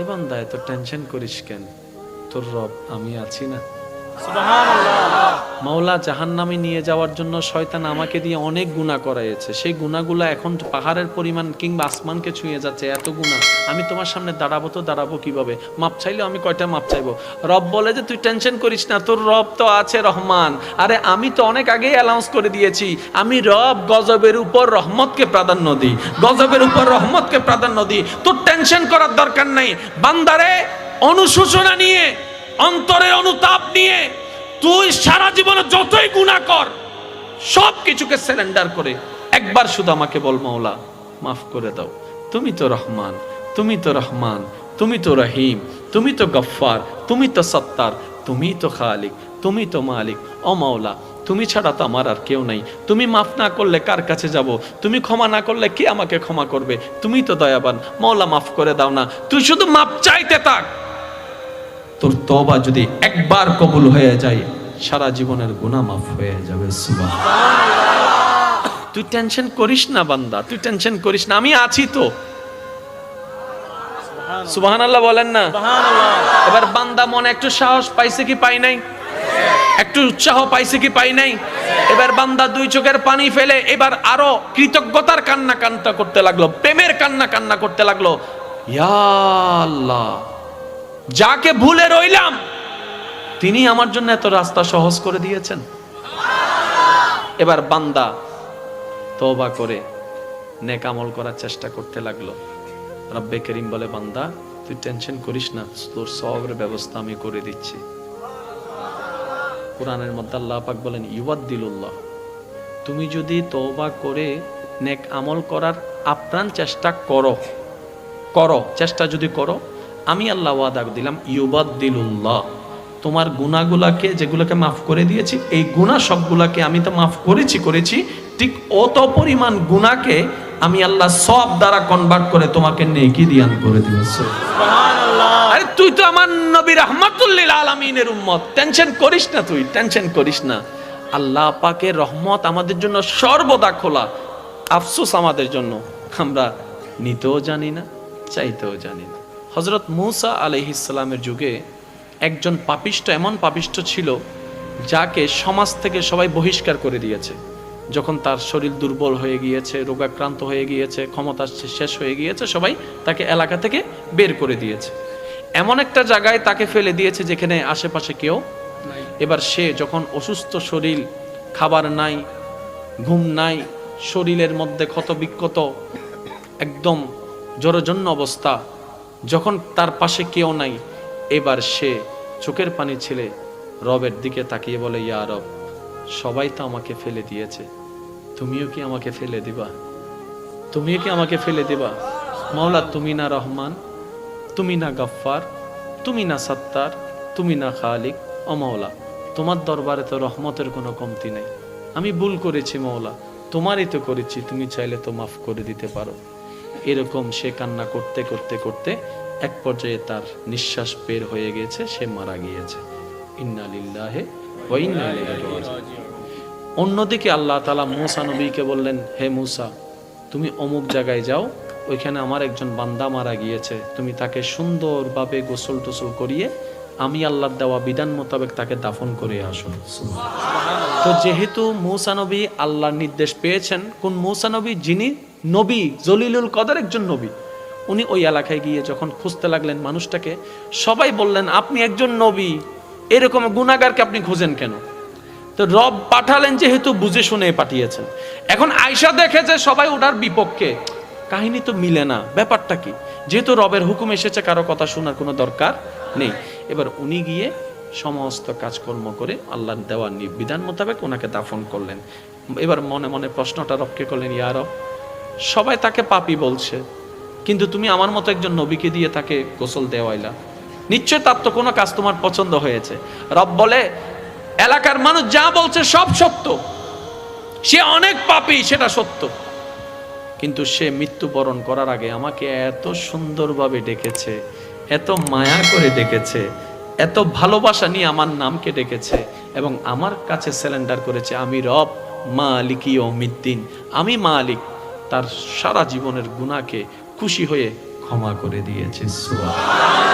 এ দায় এত টেনশন করিস কেন? তোর রব আমি আছি না। মাওলা জাহান্নামে নিয়ে যাওয়ার জন্য শয়তান আমাকে দিয়ে অনেক গুণা করাইয়েছে। সেই গুণাগুলো এখন পাহাড়ের পরিমাণ কিংবা আসমানকে ছুঁয়ে যাচ্ছে, এত গুণা আমি তোমার সামনে দাঁড়াবো তো দাঁড়াবো কীভাবে? মাপ চাইলেও আমি কয়টা মাপ চাইব? রব বলে যে, তুই টেনশন করিস না, তোর রব তো আছে রহমান। আরে, আমি তো অনেক আগেই অ্যালাউন্স করে দিয়েছি, আমি রব গজবের উপর রহমতকে প্রাধান্য দিই। গজবের উপর রহমতকে প্রাধান্য দিই। তোর টেনশন করার দরকার নাই। বান্দারে অনুশোচনা নিয়ে, অন্তরের অনুতাপ নিয়ে তুই সারা জীবনে যতই গুণা কর, সব কিছুকে সিলিন্ডার করে। একবার শুধু আমাকে বল, মাওলা, মাফ করে দাও। তুমি তো রহমান, তুমি তো রহমান, তুমি তো রহিম, তুমি তো গফফার, তুমি তো সত্তার, তুমি তো খালিক, তুমি তো মালিক। ও মাওলা, তুমি ছাড়া তো আমার আর কেউ নাই। তুমি মাফ না করলে কার কাছে যাব? তুমি ক্ষমা না করলে কে আমাকে ক্ষমা করবে? তুমি তো দয়াবান। মাওলা, মাফ করে দাও না। তুই শুধু মাপ চাইতে থাক। তোর তবা যদি একবার কবুল হয়ে যায় সারা জীবনের গুনাহ মাফ হয়ে যাবে তুই টেনশন করিস না বান্দা তুই টেনশন করিস না আমি আছি তো। সুবাহান আল্লাহ বলেন না। এবার বান্দা মনে একটু সাহস পাইছে কি পাই নাই? একটু উৎসাহ পাইছে কি পাই নাই? এবার বান্দা দুই চোখের পানি ফেলে এবার আরও কৃতজ্ঞতার কান্না কান্না করতে লাগল প্রেমের কান্না কান্না করতে লাগল। ইয়া আল্লাহ। যাকে ভুলে রইলাম, তিনি আমার জন্য এত রাস্তা সহজ করে দিয়েছেন। এবার বান্দা তওবা করে নেক আমল করার চেষ্টা করতে লাগল। রব্বে করিম বলে, বান্দা, তুই টেনশন করিস না, তোর সবের ব্যবস্থা আমি করে দিচ্ছি। কোরআনের মধ্যে আল্লাহ পাক বলেন, ইউবাদ্দিলুল্লাহ, তুমি যদি তওবা করে নেক আমল করার আপ্রাণ চেষ্টা করো করো, চেষ্টা যদি করো আমি আল্লাহ ওয়াদা দিলাম ইউবাদ্দিলুল্লাহ। তোমার গুণাগুলাকে যেগুলোকে মাফ করে দিয়েছি এই গুণা সবগুলাকে আমি তো মাফ করেছি করেছি ঠিক অত পরিমাণ গুণাকে আমি আল্লাহ সব দ্বারা কনভার্ট করে তোমাকে নেকি দিয়ান করে দিয়েছে আরে তুই তো আমার নবী রহমাতুল্লিল আলমিনের উম্মত। টেনশন করিস না তুই টেনশন করিস না। আল্লাহ পাকের রহমত আমাদের জন্য সর্বদা খোলা। আফসোস আমাদের জন্য। আমরা নিতেও জানি না চাইতেও জানি না। হজরত মৌসা আলহিসামের যুগে একজন পাপিষ্ট, এমন পাপিষ্ট ছিল যাকে সমাজ থেকে সবাই বহিষ্কার করে দিয়েছে। যখন তার শরীর দুর্বল হয়ে গিয়েছে, রোগাক্রান্ত হয়ে গিয়েছে, ক্ষমতা শেষ হয়ে গিয়েছে, সবাই তাকে এলাকা থেকে বের করে দিয়েছে। এমন একটা জায়গায় তাকে ফেলে দিয়েছে যেখানে আশেপাশে কেউ এবার সে যখন অসুস্থ শরীর, খাবার নাই, ঘুম নাই, শরীরের মধ্যে ক্ষত বিক্ষত একদম জরজন্য অবস্থা যখন তার পাশে কেউ নাই, এবার সে চোখের পানি ছেলে রবের দিকে তাকিয়ে বলে, ইয়া রব, সবাই তো আমাকে ফেলে দিয়েছে। তুমিও কি আমাকে ফেলে দিবা? তুমিও কি আমাকে ফেলে দিবা? মাওলা, তুমি না রহমান, তুমি না গাফফার, তুমি না সত্তার, তুমি না খালিক। ও মাওলা, তোমার দরবারে তো রহমতের কোনো কমতি নেই। আমি ভুল করেছি মাওলা, তোমারই তো করেছি, তুমি চাইলে তো মাফ করে দিতে পারো। এরকম সে কান্না করতে করতে করতে এক পর্যায়ে তার নিঃশ্বাস বের হয়ে গেছে সে মারা গিয়েছে। ইন্না লিল্লাহে ওয়া ইন্না ইলাইহি রাজিউন। অন্যদিকে আল্লাহ তালা মুসা নবীকে বললেন, হে মুসা, তুমি অমুক জায়গায় যাও, ওইখানে আমার একজন বান্দা মারা গিয়েছে। তুমি তাকে সুন্দরভাবে গোসল টোসল করিয়ে আমি আল্লাহর দেওয়া বিধান মোতাবেক তাকে দাফন করে আসো তো যেহেতু মৌসা নবী আল্লাহর নির্দেশ পেয়েছেন, কোন মৌসা নবী যিনি নবী, জলিলুল কদর একজন নবী, উনি ওই এলাকায় গিয়ে যখন খুঁজতে লাগলেন মানুষটাকে, সবাই বললেন, আপনি একজন নবী, এরকম গুণাগারকে আপনি খুঁজেন কেন? তো রব পাঠালেন যেহেতু বুঝে শুনে পাঠিয়েছেন। এখন আয়সা দেখে যে সবাই ওটার বিপক্ষে, কাহিনী তো মিলে না, ব্যাপারটা কি? যেহেতু রবের হুকুম এসেছে, কারও কথা শোনার কোনো দরকার নেই। এবার উনি গিয়ে সমস্ত কাজকর্ম করে আল্লাহর দেওয়ার বিধান মোতাবেক ওনাকে দাফন করলেন। এবার মনে মনে প্রশ্নটা রবকে করলেন, ইয়া রব, সবাই তাকে পাপি বলছে, কিন্তু তুমি আমার মতো একজন নবীকে দিয়ে তাকে গোসল দেওয়াইলা। নিশ্চয় তার তো কোনো কাজ তোমার পছন্দ হয়েছে। রব বলে, এলাকার মানুষ যা বলছে সব সত্য। সে অনেক পাপি, সেটা সত্য। কিন্তু সে মৃত্যুবরণ করার আগে আমাকে এত সুন্দরভাবে ডেকেছে এত মায়া করে ডেকেছে, এত ভালোবাসা নিয়ে আমার নামকে ডেকেছে এবং আমার কাছে সিলিন্ডার করেছে, আমি রব, মালিকি অমিদ্দিন আমি মা আলিক তার সারা জীবনের গুণাকে খুশি হয়ে ক্ষমা করে দিয়েছে, সুবহানাল্লাহ।